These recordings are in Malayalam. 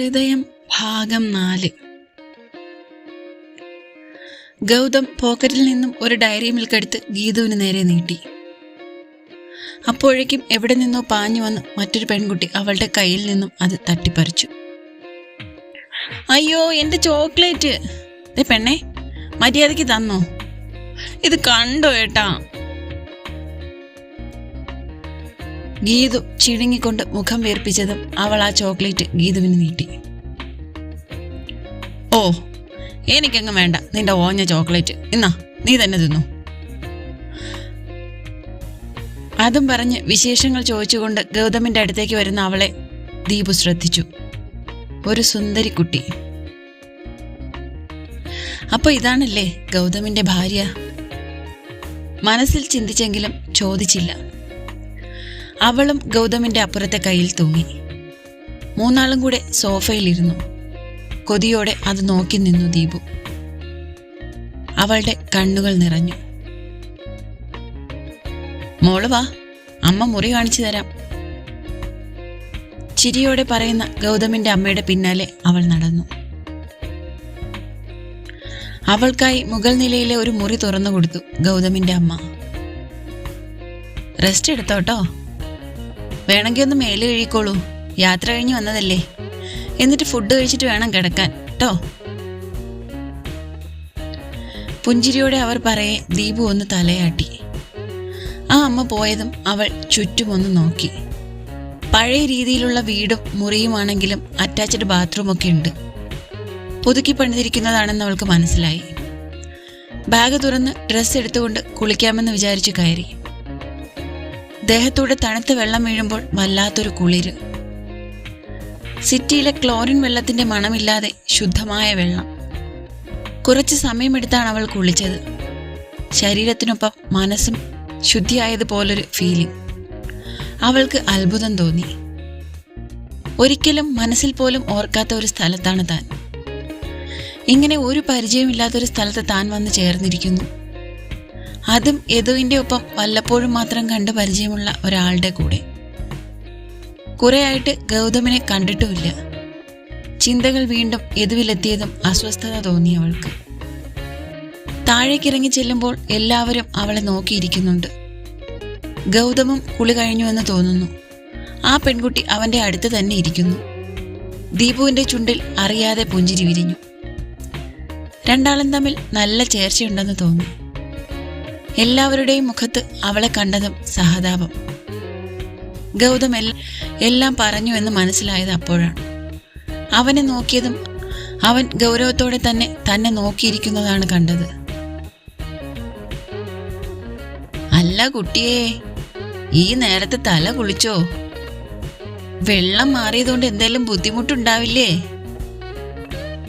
ഹൃദയം ഭാഗം നാല്. ഗൗതം പോക്കറ്റിൽ നിന്നും ഒരു ഡയറി മിൽക്ക് എടുത്ത് ഗീതുവിന് നേരെ നീട്ടി. അപ്പോഴേക്കും എവിടെ നിന്നോ പാഞ്ഞു വന്ന് മറ്റൊരു പെൺകുട്ടി അവളുടെ കയ്യിൽ നിന്നും അത് തട്ടിപ്പറിച്ചു. അയ്യോ എന്റെ ചോക്ലേറ്റ്. പെണ്ണെ മര്യാദയ്ക്ക് തന്നോ? ഇത് കണ്ടോ ഏട്ടാ? ഗീതു ചിഴുങ്ങിക്കൊണ്ട് മുഖം വീർപ്പിച്ചതും അവൾ ആ ചോക്ലേറ്റ് ഗീതുവിന് നീട്ടി. ഓ എനിക്കങ്ങ് വേണ്ട. നിന്റെ ഓഞ്ഞ ചോക്ലേറ്റ്. ഇന്നാ നീ തന്നെ തിന്നു. അതും പറഞ്ഞ് വിശേഷങ്ങൾ ചോദിച്ചുകൊണ്ട് ഗൗതമിന്റെ അടുത്തേക്ക് വരുന്ന അവളെ ദീപു ശ്രദ്ധിച്ചു. ഒരു സുന്ദരി കുട്ടി. അപ്പൊ ഇതാണല്ലേ ഗൗതമിന്റെ ഭാര്യ? മനസ്സിൽ ചിന്തിച്ചെങ്കിലും ചോദിച്ചില്ല. അവളും ഗൗതമിന്റെ അപ്പുറത്തെ കയ്യിൽ തൂങ്ങി. മൂന്നാളും കൂടെ സോഫയിലിരുന്നു. കൊതിയോടെ അത് നോക്കി നിന്നു ദീപു. അവളുടെ കണ്ണുകൾ നിറഞ്ഞു. മോൾ വാ അമ്മ മുറി കാണിച്ചു തരാം. ചിരിയോടെ പറയുന്ന ഗൗതമിന്റെ അമ്മയുടെ പിന്നാലെ അവൾ നടന്നു. അവൾക്കായി മുകൾ നിലയിലെ ഒരു മുറി തുറന്നു കൊടുത്തു ഗൗതമിന്റെ അമ്മ. റെസ്റ്റ് എടുത്തോട്ടോ. വേണമെങ്കിൽ ഒന്ന് മേലെ കഴിക്കോളൂ യാത്ര കഴിഞ്ഞ് വന്നതല്ലേ. എന്നിട്ട് ഫുഡ് കഴിച്ചിട്ട് വേണം കിടക്കാൻ. കേട്ടോ പുഞ്ചിരിയോടെ അവർ പറയെ ദീപു ഒന്ന് തലയാട്ടി. ആ അമ്മ പോയതും അവൾ ചുറ്റുമൊന്ന് നോക്കി. പഴയ രീതിയിലുള്ള വീടും മുറിയുമാണെങ്കിലും അറ്റാച്ച്ഡ് ബാത്റൂമൊക്കെ ഉണ്ട്. പുതുക്കി പണിതിരിക്കുന്നതാണെന്ന് അവൾക്ക് മനസ്സിലായി. ബാഗ് തുറന്ന് ഡ്രസ്സ് എടുത്തുകൊണ്ട് കുളിക്കാമെന്ന് വിചാരിച്ചു കയറി. ദേഹത്തൂടെ തണുത്ത വെള്ളം വീഴുമ്പോൾ വല്ലാത്തൊരു കുളിര്. സിറ്റിയിലെ ക്ലോറിൻ വെള്ളത്തിന്റെ മണമില്ലാതെ ശുദ്ധമായ വെള്ളം. കുറച്ച് സമയമെടുത്താണ് അവൾ കുളിച്ചത്. ശരീരത്തിനൊപ്പം മനസ്സും ശുദ്ധിയായതുപോലൊരു ഫീലിംഗ് അവൾക്ക് അത്ഭുതം തോന്നി. ഒരിക്കലും മനസ്സിൽ പോലും ഓർക്കാത്ത ഒരു സ്ഥലത്താണ് താൻ. ഇങ്ങനെ ഒരു പരിചയമില്ലാത്തൊരു സ്ഥലത്ത് താൻ വന്ന് ചേർന്നിരിക്കുന്നു. അതും യദുവിന്റെ ഒപ്പം വല്ലപ്പോഴും മാത്രം കണ്ട് പരിചയമുള്ള ഒരാളുടെ കൂടെ. കുറേയായിട്ട് ഗൗതമിനെ കണ്ടിട്ടുമില്ല. ചിന്തകൾ വീണ്ടും യദുവിലെത്തിയതും അസ്വസ്ഥത തോന്നി അവൾക്ക്. താഴേക്കിറങ്ങി ചെല്ലുമ്പോൾ എല്ലാവരും അവളെ നോക്കിയിരിക്കുന്നുണ്ട്. ഗൗതമും കുളി കഴിഞ്ഞുവെന്ന് തോന്നുന്നു. ആ പെൺകുട്ടി അവന്റെ അടുത്ത് തന്നെ ഇരിക്കുന്നു. ദീപുവിന്റെ ചുണ്ടിൽ അറിയാതെ പുഞ്ചിരി വിരിഞ്ഞു. രണ്ടാളും തമ്മിൽ നല്ല ചേർച്ചയുണ്ടെന്ന് തോന്നി. എല്ലാവരുടെയും മുഖത്ത് അവളെ കണ്ടതും സഹതാപം. ഗൗതം എല്ലാം പറഞ്ഞു എന്ന് മനസ്സിലായത് അപ്പോഴാണ്. അവനെ നോക്കിയതും അവൻ ഗൗരവത്തോടെ തന്നെ തന്നെ നോക്കിയിരിക്കുന്നതാണ് കണ്ടത്. അല്ല കുട്ടിയെ ഈ നേരത്തെ തല കുളിച്ചോ? വെള്ളം മാറിയതുകൊണ്ട് എന്തെങ്കിലും ബുദ്ധിമുട്ടുണ്ടാവില്ലേ?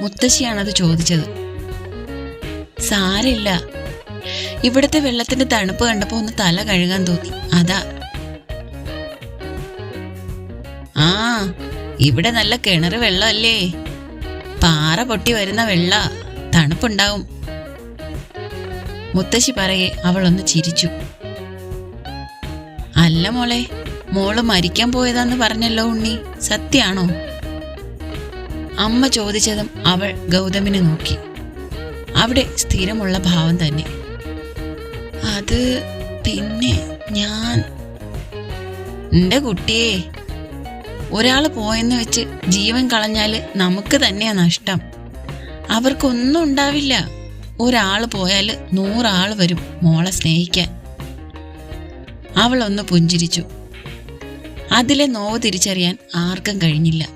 മുത്തശ്ശിയാണത് ചോദിച്ചത്. സാരില്ല ഇവിടുത്തെ വെള്ളത്തിന്റെ തണുപ്പ് കണ്ടപ്പോ ഒന്ന് തല കഴുകാൻ തോന്നി. അതാ. ആ ഇവിടെ നല്ല കിണറ് വെള്ളമല്ലേ? പാറ പൊട്ടി വരുന്ന വെള്ള. തണുപ്പുണ്ടാവും. മുത്തശ്ശി പറയെ അവൾ ഒന്ന് ചിരിച്ചു. അല്ല മോളെ മോൾ മരിക്കാൻ പോയതാന്ന് പറഞ്ഞല്ലോ ഉണ്ണി. സത്യാണോ? അമ്മ ചോദിച്ചതും അവൾ ഗൗതമിനെ നോക്കി. അവിടെ സ്ഥിരമുള്ള ഭാവം തന്നെ. അത് പിന്നെ ഞാൻ. എന്റെ കുട്ടിയെ ഒരാൾ പോയെന്ന് വെച്ച് ജീവൻ കളഞ്ഞാൽ നമുക്ക് തന്നെയാ നഷ്ടം. അവർക്കൊന്നും ഉണ്ടാവില്ല. ഒരാൾ പോയാൽ നൂറാൾ വരും മോളെ സ്നേഹിക്കാൻ. അവൾ ഒന്ന് പുഞ്ചിരിച്ചു. അതിലെ നോവ് തിരിച്ചറിയാൻ ആർക്കും കഴിഞ്ഞില്ല.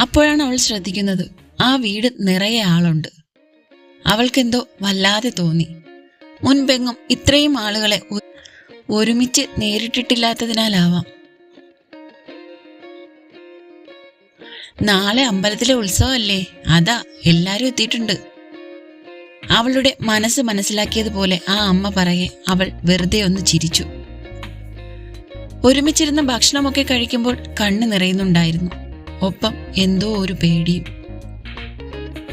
അപ്പോഴാണ് അവൾ ശ്രദ്ധിക്കുന്നത് ആ വീട് നിറയെ ആളുണ്ട്. അവൾക്കെന്തോ വല്ലാതെ തോന്നി. മുൻപെങ്ങും ഇത്രയും ആളുകളെ ഒരുമിച്ച് നേരിട്ടിട്ടില്ലാത്തതിനാലാവാം. നാളെ അമ്പലത്തിലെ ഉത്സവമല്ലേ? അതാ എല്ലാരും എത്തിയിട്ടുണ്ട്. അവളുടെ മനസ്സ് മനസ്സിലാക്കിയതുപോലെ ആ അമ്മ പറയെ അവൾ വെറുതെ ഒന്ന് ചിരിച്ചു. ഒരുമിച്ചിരുന്ന ഭക്ഷണമൊക്കെ കഴിക്കുമ്പോൾ കണ്ണ് നിറയുന്നുണ്ടായിരുന്നു. ഒപ്പം എന്തോ ഒരു പേടിയും.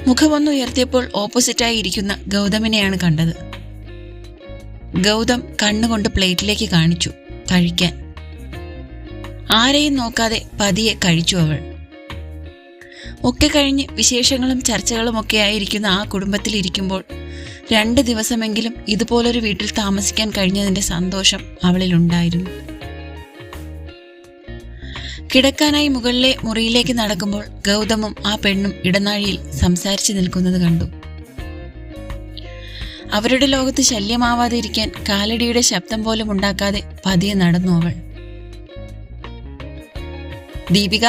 മുഖമൊന്ന് ഉയർത്തിയപ്പോൾ ഓപ്പോസിറ്റായി ഇരിക്കുന്ന ഗൗതമിനെയാണ് കണ്ടത്. ഗൗതം കണ്ണുകൊണ്ട് പ്ലേറ്റിലേക്ക് കാണിച്ചു കഴിക്കാൻ ആരെയും നോക്കാതെ പതിയെ കഴിച്ചു അവൾ. ഒക്കെ കഴിഞ്ഞ് വിശേഷങ്ങളും ചർച്ചകളും ഒക്കെ ആയിരിക്കുന്ന ആ കുടുംബത്തിൽ ഇരിക്കുമ്പോൾ രണ്ട് ദിവസമെങ്കിലും ഇതുപോലൊരു വീട്ടിൽ താമസിക്കാൻ കഴിഞ്ഞതിന്റെ സന്തോഷം അവളിലുണ്ടായിരുന്നു. കിടക്കാനായി മുകളിലെ മുറിയിലേക്ക് നടക്കുമ്പോൾ ഗൗതമും ആ പെണ്ണും ഇടനാഴിയിൽ സംസാരിച്ചു നിൽക്കുന്നത് കണ്ടു. അവരുടെ ലോകത്ത് ശല്യമാവാതെ ഇരിക്കാൻ കാലടിയുടെ ശബ്ദം പോലും ഉണ്ടാക്കാതെ പതിയെ നടന്നു അവൾ. ദീപിക?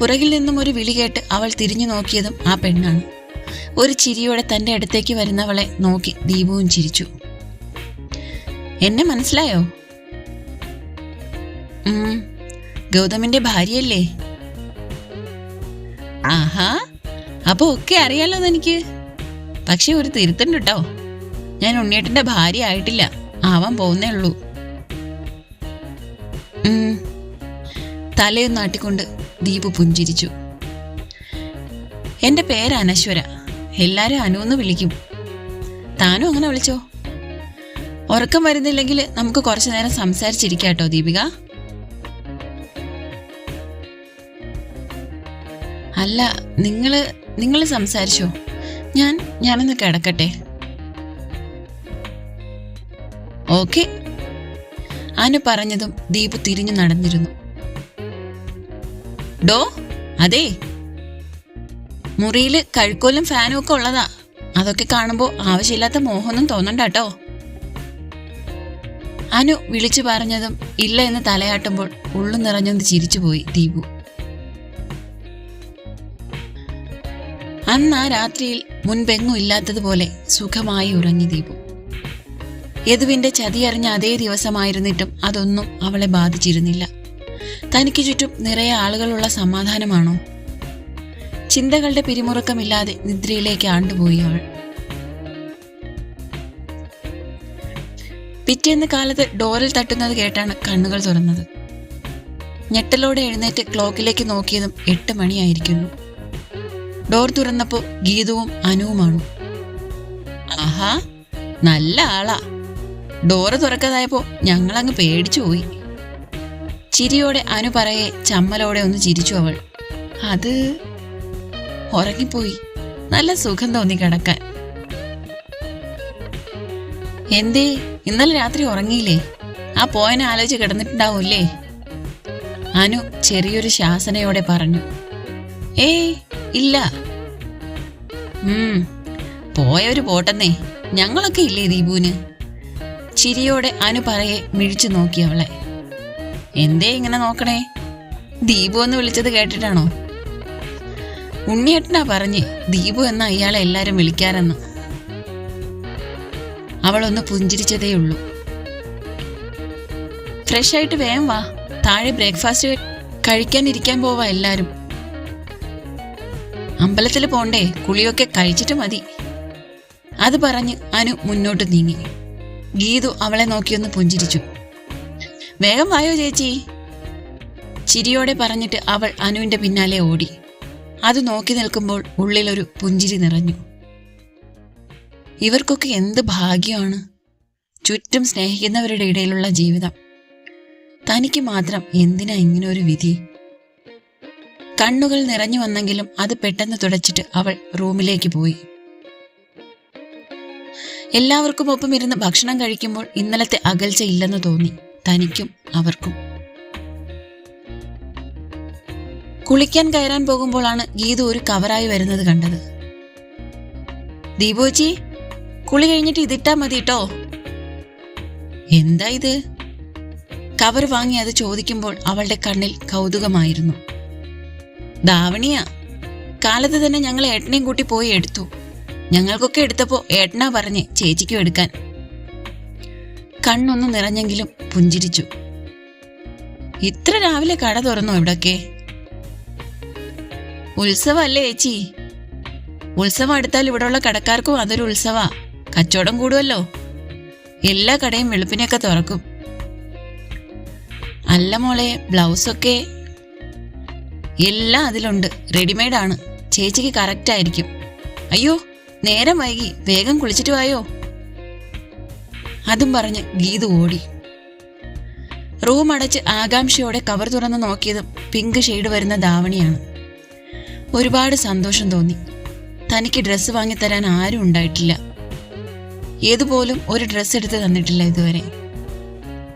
പുറകിൽ നിന്നും ഒരു വിളി കേട്ട് അവൾ തിരിഞ്ഞു നോക്കിയതും ആ പെണ്ണാണ്. ഒരു ചിരിയോടെ തന്റെ അടുത്തേക്ക് വരുന്നവളെ നോക്കി ദീപുവും ചിരിച്ചു. എന്നെ മനസ്സിലായോ? ഗൗതമിന്റെ ഭാര്യയല്ലേ? ആഹാ അപ്പൊ ഒക്കെ അറിയാലോ എനിക്ക്. പക്ഷെ ഒരു തിരുത്തുണ്ട് കേട്ടോ ഞാൻ ഉണ്ണിയേട്ടന്റെ ഭാര്യ ആയിട്ടില്ല. ആവാൻ പോകുന്നേ ഉള്ളൂ. തലയൊന്ന് ആട്ടിക്കൊണ്ട് ദീപു പുഞ്ചിരിച്ചു. എന്റെ പേര് അനശ്വര. എല്ലാരും അനു എന്ന് വിളിക്കും. താനും അങ്ങനെ വിളിച്ചോ? ഉറക്കം വരുന്നില്ലെങ്കിൽ നമുക്ക് കുറച്ചു നേരം സംസാരിച്ചിരിക്കാട്ടോ ദീപിക. അല്ല നിങ്ങൾ നിങ്ങൾ സംസാരിച്ചോ? ഞാൻ ഞാനൊന്ന് കിടക്കട്ടെ. ഓക്കെ. അനു പറഞ്ഞതും ദീപു തിരിഞ്ഞു നടന്നിരുന്നു. ഡോ അതെ. മുറിയിൽ കഴുക്കോലും ഫാനും ഒക്കെ ഉള്ളതാ. അതൊക്കെ കാണുമ്പോൾ ആവശ്യമില്ലാത്ത മോഹമൊന്നും തോന്നണ്ട കേട്ടോ. അനു വിളിച്ചു പറഞ്ഞതും ഇല്ല എന്ന് തലയാട്ടുമ്പോൾ ഉള്ളു നിറഞ്ഞൊന്ന് ചിരിച്ചുപോയി ദീപു. അന്ന് ആ രാത്രിയിൽ മുൻപെങ്ങും ഇല്ലാത്തതുപോലെ സുഖമായി ഉറങ്ങി ദീപു. യദുവിന്റെ ചതിയറിഞ്ഞ അതേ ദിവസമായിരുന്നിട്ടും അതൊന്നും അവളെ ബാധിച്ചിരുന്നില്ല. തനിക്ക് ചുറ്റും നിറയെ ആളുകളുള്ള സമാധാനമാണോ? ചിന്തകളുടെ പിരിമുറുക്കമില്ലാതെ നിദ്രയിലേക്ക് ആണ്ടുപോയി അവൾ. പിറ്റേന്ന് കാലത്ത് ഡോറിൽ തട്ടുന്നത് കേട്ടാണ് കണ്ണുകൾ തുറന്നത്. ഞെട്ടലോടെ എഴുന്നേറ്റ് ക്ലോക്കിലേക്ക് നോക്കിയതും എട്ട് മണിയായിരിക്കുന്നു. ഡോർ തുറന്നപ്പോ ഗീതവും അനുവുമാണ്. ആഹാ നല്ല ആളാ. ഡോറ് തുറക്കാതായപ്പോ ഞങ്ങളങ്ങ് പേടിച്ചു പോയി. ചിരിയോടെ അനു പറയെ ചമ്മലോടെ ഒന്ന് ചിരിച്ചു അവൾ. അത് ഉറങ്ങിപ്പോയി. നല്ല സുഖം തോന്നി കിടക്കാൻ. എന്തേ ഇന്നലെ രാത്രി ഉറങ്ങിയില്ലേ? ആ പോയനെ ആലോചിച്ച് കിടന്നിട്ടുണ്ടാവൂല്ലേ? അനു ചെറിയൊരു ശാസനയോടെ പറഞ്ഞു. ഏയ് ഇല്ല. പോയവര് പോട്ടെന്നേ. ഞങ്ങളൊക്കെ ഇല്ലേ ദീപുവിന്? ചിരിയോടെ അനു പറയെ മിഴിച്ചു നോക്കി അവളെ. എന്തേ ഇങ്ങനെ നോക്കണേ? ദീപു എന്ന് വിളിച്ചത് കേട്ടിട്ടാണോ? ഉണ്ണിയേട്ടനാ പറഞ്ഞ് ദീപു എന്ന അയാളെ എല്ലാരും വിളിക്കാരെന്ന്. അവളൊന്ന് പുഞ്ചിരിച്ചതേയുള്ളൂ ഫ്രഷ് ആയിട്ട് വേഗം വാ. താഴെ ബ്രേക്ക്ഫാസ്റ്റ് കഴിക്കാനിരിക്കാൻ പോവാ എല്ലാരും. അമ്പലത്തിൽ പോണ്ടേ? കുളിയൊക്കെ കഴിച്ചിട്ട് മതി. അത് പറഞ്ഞ് അനു മുന്നോട്ട് നീങ്ങി. ഗീതു അവളെ നോക്കിയൊന്ന് പുഞ്ചിരിച്ചു. വേഗം വായോ ചേച്ചി. ചിരിയോടെ പറഞ്ഞിട്ട് അവൾ അനുവിന്റെ പിന്നാലെ ഓടി. അത് നോക്കി നിൽക്കുമ്പോൾ ഉള്ളിലൊരു പുഞ്ചിരി നിറഞ്ഞു. ഇവർക്കൊക്കെ എന്ത് ഭാഗ്യമാണ്. ചുറ്റും സ്നേഹിക്കുന്നവരുടെ ഇടയിലുള്ള ജീവിതം. തനിക്ക് മാത്രം എന്തിനാ ഇങ്ങനെ ഒരു വിധി? കണ്ണുകൾ നിറഞ്ഞു വന്നെങ്കിലും അത് പെട്ടെന്ന് തുടച്ചിട്ട് അവൾ റൂമിലേക്ക് പോയി. എല്ലാവർക്കും ഒപ്പം ഇരുന്ന് ഭക്ഷണം കഴിക്കുമ്പോൾ ഇന്നലത്തെ അകൽച്ച ഇല്ലെന്ന് തോന്നി. തനിക്കും അവർക്കും. കുളിക്കാൻ കയറാൻ പോകുമ്പോഴാണ് ഗീതു ഒരു കവറായി വരുന്നത് കണ്ടത്. ദീപോജി കുളി കഴിഞ്ഞിട്ട് ഇതിട്ടാ മതി കേട്ടോ എന്താ ഇത്? കവർ വാങ്ങി അത് ചോദിക്കുമ്പോൾ അവളുടെ കണ്ണിൽ കൗതുകമായിരുന്നു. ദാവണിയാ കാലത്ത് തന്നെ ഞങ്ങൾ ഏട്ടനെയും കൂട്ടി പോയി എടുത്തു. ഞങ്ങൾക്കൊക്കെ എടുത്തപ്പോ ഏട്ടനാ പറഞ്ഞ് ചേച്ചിക്കും എടുക്കാൻ. കണ്ണൊന്ന് നിറഞ്ഞെങ്കിലും പുഞ്ചിരിച്ചു. ഇത്ര രാവിലെ കട തുറന്നു ഇവിടൊക്കെ? ഉത്സവല്ലേ ചേച്ചി? ഉത്സവം അടുത്താൽ ഇവിടെയുള്ള കടക്കാർക്കും അതൊരു ഉത്സവാ. കച്ചവടം കൂടുമല്ലോ എല്ലാ കടയും വെളുപ്പിനെയൊക്കെ തുറക്കും. അല്ല മോളെ ബ്ലൗസൊക്കെ എല്ലാം അതിലുണ്ട്. റെഡിമെയ്ഡാണ് ചേച്ചിക്ക് കറക്റ്റ് ആയിരിക്കും. അയ്യോ നേരം വൈകി. വേഗം കുളിച്ചിട്ട് വായോ. അതും പറഞ്ഞ് ഗീതു ഓടി. റൂം അടച്ച് ആകാംക്ഷയോടെ കവർ തുറന്ന് നോക്കിയതും പിങ്ക് ഷെയ്ഡ് വരുന്ന ധാവണിയാണ്. ഒരുപാട് സന്തോഷം തോന്നി. തനിക്ക് ഡ്രസ്സ് വാങ്ങിത്തരാൻ ആരും ഉണ്ടായിട്ടില്ല. ഏതുപോലും ഒരു ഡ്രസ്സ് എടുത്ത് തന്നിട്ടില്ല ഇതുവരെ.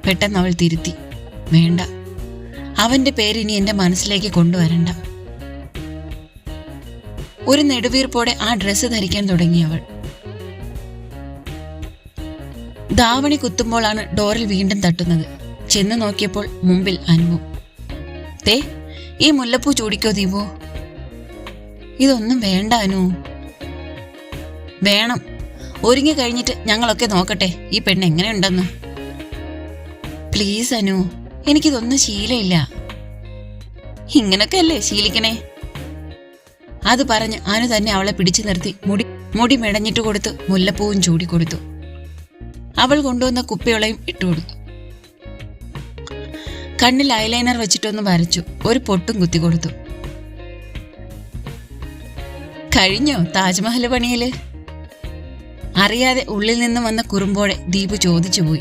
പെട്ടെന്ന് അവൾ തിരുത്തി. വേണ്ട. അവന്റെ പേര് ഇനി എന്റെ മനസ്സിലേക്ക് കൊണ്ടുവരണ്ട. ഒരു നെടുവീർപ്പോടെ ആ ഡ്രസ്സ് ധരിക്കാൻ തുടങ്ങി അവൾ. ധാവണി കുത്തുമ്പോഴാണ് ഡോറിൽ വീണ്ടും തട്ടുന്നത്. ചെന്ന് നോക്കിയപ്പോൾ മുമ്പിൽ അനുവും തേ ഈ മുല്ലപ്പൂ ചൂടിക്കോ ദീപോ? ഇതൊന്നും വേണ്ട അനു. വേണം. ഒരുങ്ങി കഴിഞ്ഞിട്ട് ഞങ്ങളൊക്കെ നോക്കട്ടെ ഈ പെണ്ണ് എങ്ങനെയുണ്ടെന്ന്. പ്ലീസ് അനു. എനിക്കിതൊന്നും ശീലമില്ല. ഇങ്ങനൊക്കെ അല്ലേ ശീലിക്കണേ? അത് പറഞ്ഞ് അനു തന്നെ അവളെ പിടിച്ചു നിർത്തി മുടി മുടി മെടഞ്ഞിട്ട് കൊടുത്ത് മുല്ലപ്പൂവും ചൂടി കൊടുത്തു. അവൾ കൊണ്ടുവന്ന കുപ്പിയുളയും ഇട്ടു കൊടുത്തു. കണ്ണിൽ ഐലൈനർ വെച്ചിട്ടൊന്ന് വരച്ചു. ഒരു പൊട്ടും കുത്തി കൊടുത്തു. കഴിഞ്ഞോ താജ്മഹൽ പണിയിൽ? അറിയാതെ ഉള്ളിൽ നിന്ന് വന്ന കുറുമ്പോടെ ദീപു ചോദിച്ചു പോയി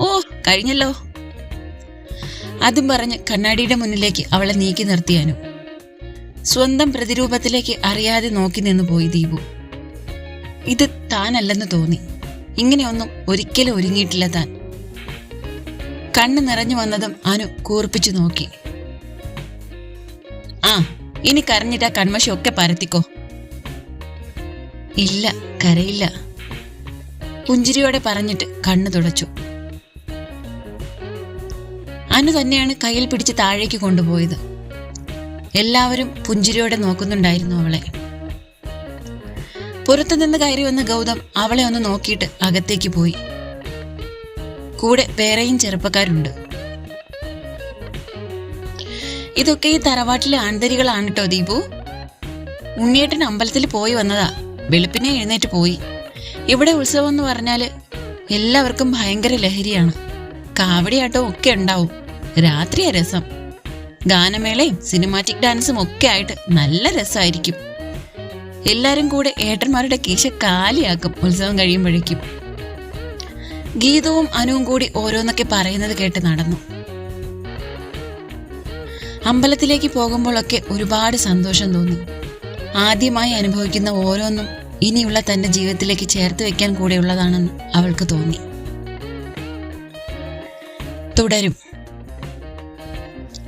ഓ കഴിഞ്ഞല്ലോ. അതും പറഞ്ഞ് കണ്ണാടിയുടെ മുന്നിലേക്ക് അവളെ നീക്കി നിർത്തിയാനു സ്വന്തം പ്രതിരൂപത്തിലേക്ക് അറിയാതെ നോക്കി നിന്ന് പോയി ദീപു. ഇത് താനല്ലെന്ന് തോന്നി. ഇങ്ങനെയൊന്നും ഒരിക്കലും ഒരുങ്ങിയിട്ടില്ല താൻ. കണ്ണ് നിറഞ്ഞു വന്നതും അനു കൂർപ്പിച്ചു നോക്കി. ആ ഇനി കരഞ്ഞിട്ട് ആ കൺമശമൊക്കെ പരത്തിക്കോ. ഇല്ല കരയില്ല. പുഞ്ചിരിയോടെ പറഞ്ഞിട്ട് കണ്ണു തുടച്ചു. അനു തന്നെയാണ് കയ്യിൽ പിടിച്ച് താഴേക്ക് കൊണ്ടുപോയത്. എല്ലാവരും പുഞ്ചിരിയോടെ നോക്കുന്നുണ്ടായിരുന്നു അവളെ. പുറത്തുനിന്ന് കയറി വന്ന ഗൗതം അവളെ ഒന്ന് നോക്കിയിട്ട് അകത്തേക്ക് പോയി. കൂടെ വേറെയും ചെറുപ്പക്കാരുണ്ട്. ഇതൊക്കെ ഈ തറവാട്ടിലെ ആന്തരികളാണ് കേട്ടോ ദീപു? ഉണ്ണിയേട്ടൻ അമ്പലത്തിൽ പോയി വന്നതാ. വെളുപ്പിനെ എഴുന്നേറ്റ് പോയി. ഇവിടെ ഉത്സവം എന്ന് പറഞ്ഞാൽ എല്ലാവർക്കും ഭയങ്കര ലഹരിയാണ്. കാവടിയാട്ടവും ഒക്കെ ഉണ്ടാവും. രാത്രിയാ രസം. ഗാനമേളയും സിനിമാറ്റിക് ഡാൻസും ഒക്കെ ആയിട്ട് നല്ല രസമായിരിക്കും എല്ലാരും കൂടെ ഏട്ടന്മാരുടെ കീശ കാലിയാക്കും ഉത്സവം കഴിയുമ്പോഴേക്കും. ഗീതവും അനുവും കൂടി ഓരോന്നൊക്കെ പറയുന്നത് കേട്ട് നടന്നു. അമ്പലത്തിലേക്ക് പോകുമ്പോഴൊക്കെ ഒരുപാട് സന്തോഷം തോന്നി. ആദ്യമായി അനുഭവിക്കുന്ന ഓരോന്നും ഇനിയുള്ള തന്റെ ജീവിതത്തിലേക്ക് ചേർത്ത് വെക്കാൻ കൂടെയുള്ളതാണെന്ന് അവൾക്ക് തോന്നി. തുടരും.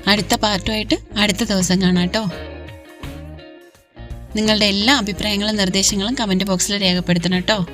അടുത്ത പാർട്ടുമായിട്ട് അടുത്ത ദിവസം കാണാം കേട്ടോ. നിങ്ങളുടെ എല്ലാ അഭിപ്രായങ്ങളും നിർദ്ദേശങ്ങളും കമന്റ് ബോക്സിൽ രേഖപ്പെടുത്തണം കേട്ടോ.